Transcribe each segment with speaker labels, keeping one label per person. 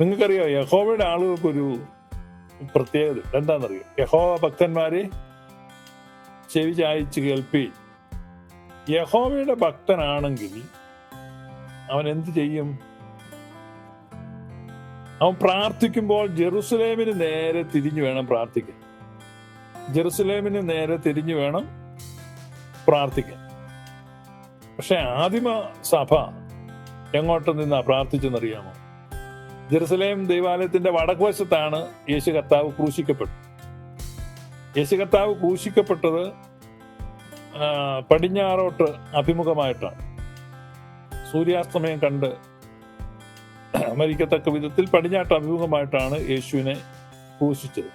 Speaker 1: നിങ്ങൾക്കറിയോ യഹോവയുടെ ആളുകൾക്കൊരു പ്രത്യേകത എന്താണെന്നറിയോ? യഹോവ ഭക്തന്മാരെ ചെവി ചായച്ച് കേൾപ്പി. യഹോവയുടെ ഭക്തനാണെങ്കിൽ അവൻ എന്ത് ചെയ്യും? അവൻ പ്രാർത്ഥിക്കുമ്പോൾ ജെറുസലേമിന് നേരെ തിരിഞ്ഞു വേണം പ്രാർത്ഥിക്കാൻ. ജെറുസലേമിന് നേരെ തിരിഞ്ഞു വേണം പ്രാർത്ഥിക്കാൻ. പക്ഷെ ആദിമ സഭ എങ്ങോട്ട് നിന്നാ പ്രാർത്ഥിച്ചെന്നറിയാമോ? ജെറുസലേം ദൈവാലയത്തിന്റെ വടക്കുവശത്താണ് യേശു കർത്താവ് ക്രൂശിക്കപ്പെട്ടത്. യേശു കർത്താവ് ക്രൂശിക്കപ്പെട്ടത് പടിഞ്ഞാറോട്ട് അഭിമുഖമായിട്ടാണ്. സൂര്യാസ്തമയം കണ്ട് മരിക്കത്തക്ക വിധത്തിൽ പടിഞ്ഞാട്ട് അഭിമുഖമായിട്ടാണ് യേശുവിനെ ക്രൂശിച്ചത്.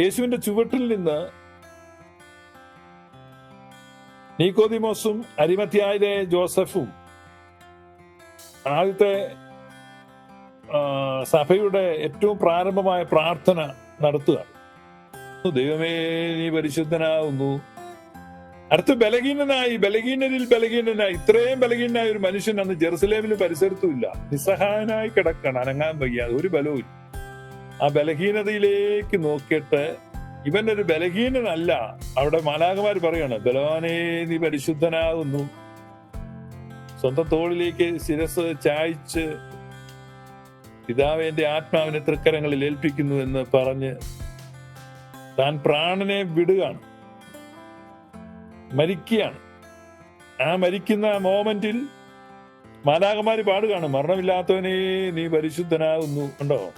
Speaker 1: യേശുവിന്റെ ചുവട്ടിൽ നിന്ന് നീക്കോദിമോസും അരിമത്യായിലെ ജോസഫും ആദ്യത്തെ സഭയുടെ ഏറ്റവും പ്രാരംഭമായ പ്രാർത്ഥന നടത്തുക. ദൈവമേ നീ പരിശുദ്ധനാകുന്നു. അടുത്ത് ബലഹീനനായി ബലഹീനരിൽ ബലഹീനനായി ഇത്രയും ബലഹീനനായ ഒരു മനുഷ്യൻ അന്ന് ജെറുസലേമിൽ പരിസരത്തും ഇല്ല നിസ്സഹായനായി കിടക്കണം അനങ്ങാൻ വയ്യാതെ ഒരു ബലവും ആ ബലഹീനതയിലേക്ക് നോക്കിയിട്ട് ഇവൻ ഒരു ബലഹീനനല്ല. അവിടെ മാലാകമാർ പറയാണ് ബലവാനേ നീ പരിശുദ്ധനാകുന്നു. സ്വന്തം തോളിലേക്ക് ശിരസ് ചായ്ച്ച് പിതാവ് ആത്മാവിനെ തൃക്കരങ്ങളിൽ ഏൽപ്പിക്കുന്നു എന്ന് പറഞ്ഞ് താൻ പ്രാണനെ വിടുകയാണ്. മരിക്കുകയാണ്. ആ മരിക്കുന്ന മോമെന്റിൽ മാലാകമാര് പാടുകയാണ്. മരണമില്ലാത്തവനെ നീ പരിശുദ്ധനാകുന്നു ഉണ്ടോ?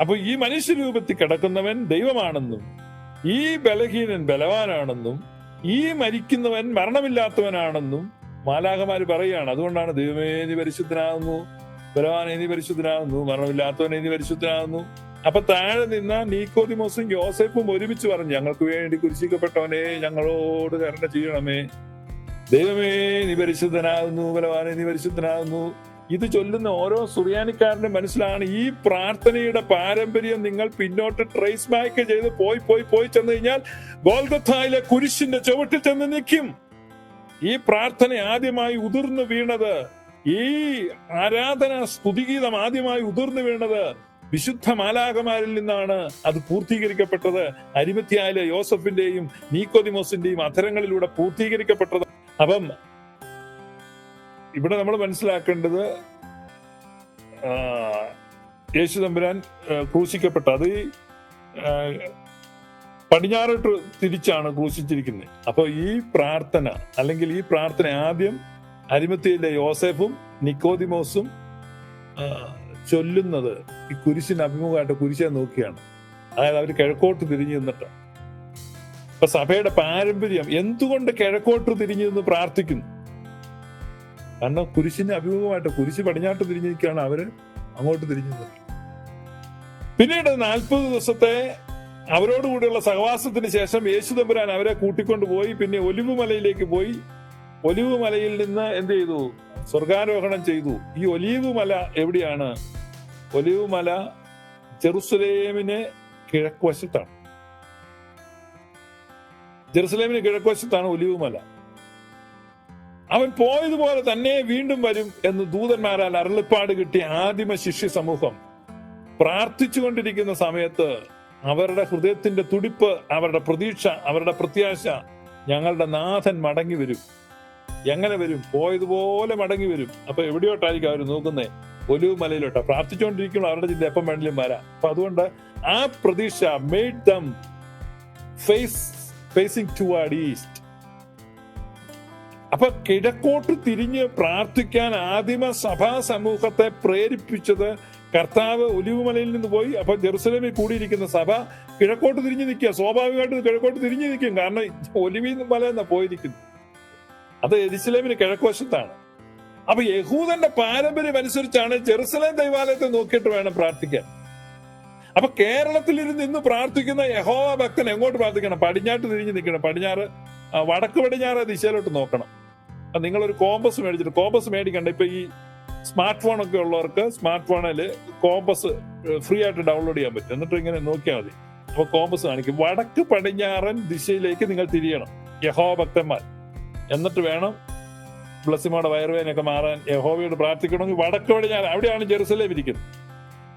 Speaker 1: അപ്പൊ ഈ മനുഷ്യരൂപത്തിൽ കിടക്കുന്നവൻ ദൈവമാണെന്നും ഈ ബലഹീനൻ ബലവാനാണെന്നും ഈ മരിക്കുന്നവൻ മരണമില്ലാത്തവനാണെന്നും മാലാകമാര് പറയുകയാണ്. അതുകൊണ്ടാണ് ദൈവമേ നീ പരിശുദ്ധനാകുന്നു ബലവാനെ നീ പരിശുദ്ധനാകുന്നു മരണമില്ലാത്തവനെ നീ പരിശുദ്ധനാകുന്നു. അപ്പൊ താഴെ നിന്ന നീക്കോതിമോസും യോസഫും ഒരുമിച്ച് പറഞ്ഞു ഞങ്ങൾക്ക് വേണ്ടി കുരിശിക്കപ്പെട്ടവനെ ഞങ്ങളോട് കരുണ ചെയ്യണമേ. ദൈവമേ നീ പരിശുദ്ധനാകുന്നു ബലവാനെ നീ പരിശുദ്ധനാകുന്നു. ഇത് ചൊല്ലുന്ന ഓരോ സുറിയാനിക്കാരന്റെ മനസ്സിലാണ് ഈ പ്രാർത്ഥനയുടെ പാരമ്പര്യം നിങ്ങൾ പിന്നോട്ട് ട്രേസ് ബാക്ക് ചെയ്ത് പോയി പോയി പോയി ചെന്ന് കഴിഞ്ഞാൽ ഗോൽഗത്തായിലെ കുരിശിന്റെ ചുവട്ടിൽ ചെന്ന് നിൽക്കും. ഈ പ്രാർത്ഥന ആദ്യമായി ഉതിർന്നു വീണത് ഈ ആരാധന സ്തുതിഗീതം ആദ്യമായി ഉതിർന്നു വീണത് വിശുദ്ധ മാലാകമാരിൽ നിന്നാണ് അത് പൂർത്തീകരിക്കപ്പെട്ടത്. അരിമത്യായാലെ യോസഫിന്റെയും നീക്കോദിമോസിന്റെയും അധരങ്ങളിലൂടെ പൂർത്തീകരിക്കപ്പെട്ടത്. അപ്പം ഇവിടെ നമ്മൾ മനസ്സിലാക്കേണ്ടത് യേശു തമ്പുരാൻ ക്രൂശിക്കപ്പെട്ട അത് പടിഞ്ഞാറോട്ട് തിരിച്ചാണ് ക്രൂശിച്ചിരിക്കുന്നത്. അപ്പൊ ഈ പ്രാർത്ഥന അല്ലെങ്കിൽ ഈ പ്രാർത്ഥന ആദ്യം അരിമത്തിയിലെ യോസെഫും നിക്കോദിമോസും ചൊല്ലുന്നത് ഈ കുരിശിന് അഭിമുഖമായിട്ട് കുരിശെ നോക്കിയാണ്. അതായത് അവർ കിഴക്കോട്ട് തിരിഞ്ഞു നിന്നിട്ട്. ഇപ്പൊ സഭയുടെ പാരമ്പര്യം എന്തുകൊണ്ട് കിഴക്കോട്ട് തിരിഞ്ഞു നിന്ന് പ്രാർത്ഥിക്കുന്നു? കാരണം കുരിശിന് അഭിമുഖമായിട്ട് കുരിശ് പടിഞ്ഞാട്ട് തിരിഞ്ഞിരിക്കുകയാണ് അവർ അങ്ങോട്ട് തിരിഞ്ഞു നിന്നത്. പിന്നീട് നാൽപ്പത് ദിവസത്തെ അവരോടുകൂടിയുള്ള സഹവാസത്തിന് ശേഷം യേശുദമ്പുരാൻ അവരെ കൂട്ടിക്കൊണ്ടുപോയി പിന്നെ ഒലിവുമലയിലേക്ക് പോയി. ഒലിവ് മലയിൽ നിന്ന് എന്ത് ചെയ്തു? സ്വർഗാരോഹണം ചെയ്തു. ഈ ഒലിവ് മല എവിടെയാണ്? ഒലിവ് മല ജെറുസലേമിന് കിഴക്കുവശത്താണ്. ജെറുസലേമിന് കിഴക്കുവശത്താണ് ഒലിവ് മല അവൻ പോയതുപോലെ തന്നെ വീണ്ടും വരും എന്ന് ദൂതന്മാരാൽ അരുളിപ്പാട് കിട്ടിയ ആദിമ ശിഷ്യ സമൂഹം പ്രാർത്ഥിച്ചുകൊണ്ടിരിക്കുന്ന സമയത്ത് അവരുടെ ഹൃദയത്തിന്റെ തുടിപ്പ് അവരുടെ പ്രതീക്ഷ അവരുടെ പ്രത്യാശ ഞങ്ങളുടെ നാഥൻ മടങ്ങി വരും. എങ്ങനെ വരും? പോയതുപോലെ മടങ്ങി വരും. അപ്പൊ എവിടെയോട്ടായിരിക്കും അവർ നോക്കുന്നേ? ഒലിവ് മലയിലോട്ടാ പ്രാർത്ഥിച്ചുകൊണ്ടിരിക്കണം അവരുടെ ചിന്ത എപ്പം വേണമെങ്കിലും വരാം. അപ്പൊ അതുകൊണ്ട് ആ പ്രതീക്ഷ made them face facing toward east അപ്പൊ കിഴക്കോട്ട് തിരിഞ്ഞ് പ്രാർത്ഥിക്കാൻ ആദിമ സഭാ സമൂഹത്തെ പ്രേരിപ്പിച്ചത് കർത്താവ് ഒലിവുമലയിൽ നിന്ന് പോയി. അപ്പൊ ജെറുസലേമിൽ കൂടിയിരിക്കുന്ന സഭ കിഴക്കോട്ട് തിരിഞ്ഞു നിൽക്കുക. സ്വാഭാവികമായിട്ട് കിഴക്കോട്ട് തിരിഞ്ഞു നിൽക്കും. കാരണം ഒലിവി മല എന്നാ പോയിരിക്കുന്നു അത് എരിശിലേമിന് കിഴക്കുവശത്താണ്. അപ്പൊ യഹൂദന്റെ പാരമ്പര്യം അനുസരിച്ചാണ് ജെറുസലേം ദൈവാലയത്തെ നോക്കിയിട്ട് വേണം പ്രാർത്ഥിക്കാൻ. അപ്പൊ കേരളത്തിൽ ഇരുന്ന് ഇന്ന് പ്രാർത്ഥിക്കുന്ന യഹോവ ഭക്തൻ എങ്ങോട്ട് പ്രാർത്ഥിക്കണം? പടിഞ്ഞാട്ട് തിരിഞ്ഞ് നിൽക്കണം. പടിഞ്ഞാറ് വടക്ക് പടിഞ്ഞാറ് ദിശയിലോട്ട് നോക്കണം. നിങ്ങളൊരു കോമ്പസ് മേടിച്ചിട്ട് കോമ്പസ് മേടിക്കണ്ട. ഇപ്പൊ ഈ സ്മാർട്ട് ഫോൺ ഒക്കെ ഉള്ളവർക്ക് സ്മാർട്ട് ഫോണിൽ കോമ്പസ് ഫ്രീ ആയിട്ട് ഡൗൺലോഡ് ചെയ്യാൻ പറ്റും. എന്നിട്ട് ഇങ്ങനെ നോക്കിയാൽ മതി. അപ്പൊ കോമ്പസ് കാണിക്കും. വടക്ക് പടിഞ്ഞാറൻ ദിശയിലേക്ക് നിങ്ങൾ തിരിയണം. യഹോ ഭക്തന്മാർ. എന്നിട്ട് വേണം ബ്ലസ്സിമോടെ വയറുവേനൊക്കെ മാറാൻ യഹോവയോട് പ്രാർത്ഥിക്കണമെങ്കിൽ വടക്ക് ഞാൻ അവിടെയാണ് ജെറുസലേം ഇരിക്കുന്നത്.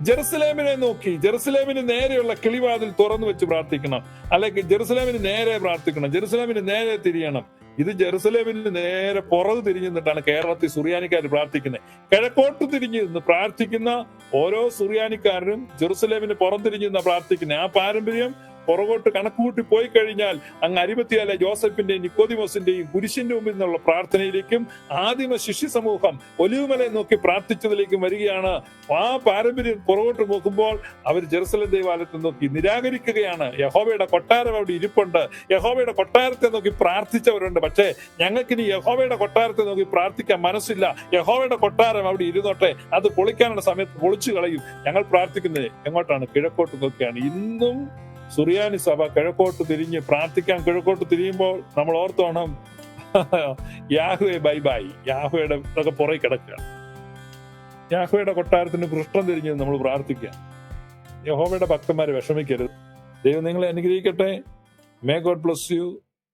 Speaker 1: ജെറുസലേമിനെ നോക്കി ജെറുസലേമിന് നേരെയുള്ള കിളിവാതിൽ തുറന്നു വെച്ച് പ്രാർത്ഥിക്കണം. അല്ലെങ്കിൽ ജെറുസലേമിന് നേരെ പ്രാർത്ഥിക്കണം ജെറുസലേമിന് നേരെ തിരിയണം. ഇത് ജെറുസലേമിന് നേരെ പുറത്ത് തിരിഞ്ഞു നിന്നിട്ടാണ് കേരളത്തിൽ സുറിയാനിക്കാർ പ്രാർത്ഥിക്കുന്നത്. കിഴക്കോട്ട് തിരിഞ്ഞു നിന്ന് പ്രാർത്ഥിക്കുന്ന ഓരോ സുറിയാനിക്കാരനും ജെറുസലേമിന് പുറം തിരിഞ്ഞു നിന്ന് പ്രാർത്ഥിക്കുന്നത്. ആ പാരമ്പര്യം പുറകോട്ട് കണക്കുകൂട്ടി പോയി കഴിഞ്ഞാൽ അങ്ങ് അരിമത്തിയാലെ ജോസഫിന്റെയും നിക്കോദിമോസിന്റെയും കുരിശിന്റെ മുമ്പിൽ നിന്നുള്ള പ്രാർത്ഥനയിലേക്കും ആദിമ ശിഷ്യ സമൂഹം ഒലിവുമലയെ നോക്കി പ്രാർത്ഥിച്ചതിലേക്കും വരികയാണ്. ആ പാരമ്പര്യം പുറകോട്ട് നോക്കുമ്പോൾ അവർ ജെറുസലം ദേവാലയത്തെ നോക്കി നിരാകരിക്കുകയാണ്. യഹോബയുടെ കൊട്ടാരം അവിടെ ഇരിപ്പുണ്ട്. യഹോബയുടെ കൊട്ടാരത്തെ നോക്കി പ്രാർത്ഥിച്ചവരുണ്ട്. പക്ഷേ ഞങ്ങൾക്കിനി യഹോബയുടെ കൊട്ടാരത്തെ നോക്കി പ്രാർത്ഥിക്കാൻ മനസ്സില്ല. യഹോവയുടെ കൊട്ടാരം അവിടെ ഇരുന്നോട്ടെ. അത് പൊളിക്കാനുള്ള സമയത്ത് പൊളിച്ചു കളയും ഞങ്ങൾ പ്രാർത്ഥിക്കുന്നത് എങ്ങോട്ടാണ്? കിഴക്കോട്ട് നോക്കിയാണ്. ഇന്നും സുറിയാനി സഭ കിഴക്കോട്ട് തിരിഞ്ഞ് പ്രാർത്ഥിക്കാൻ കിഴക്കോട്ട് തിരിയുമ്പോൾ നമ്മൾ ഓർത്തോണം യാഹുവെ ബൈ ബൈ. യാഹുവയുടെ ഒക്കെ പുറകെ കിടക്കുക. യാഹുവയുടെ കൊട്ടാരത്തിന് പൃഷ്ഠം തിരിഞ്ഞ് നമ്മൾ പ്രാർത്ഥിക്കുക. യഹോവയുടെ ഭക്തന്മാരെ വിഷമിക്കരുത്. ദൈവം നിങ്ങളെ അനുഗ്രഹിക്കട്ടെ. May God bless you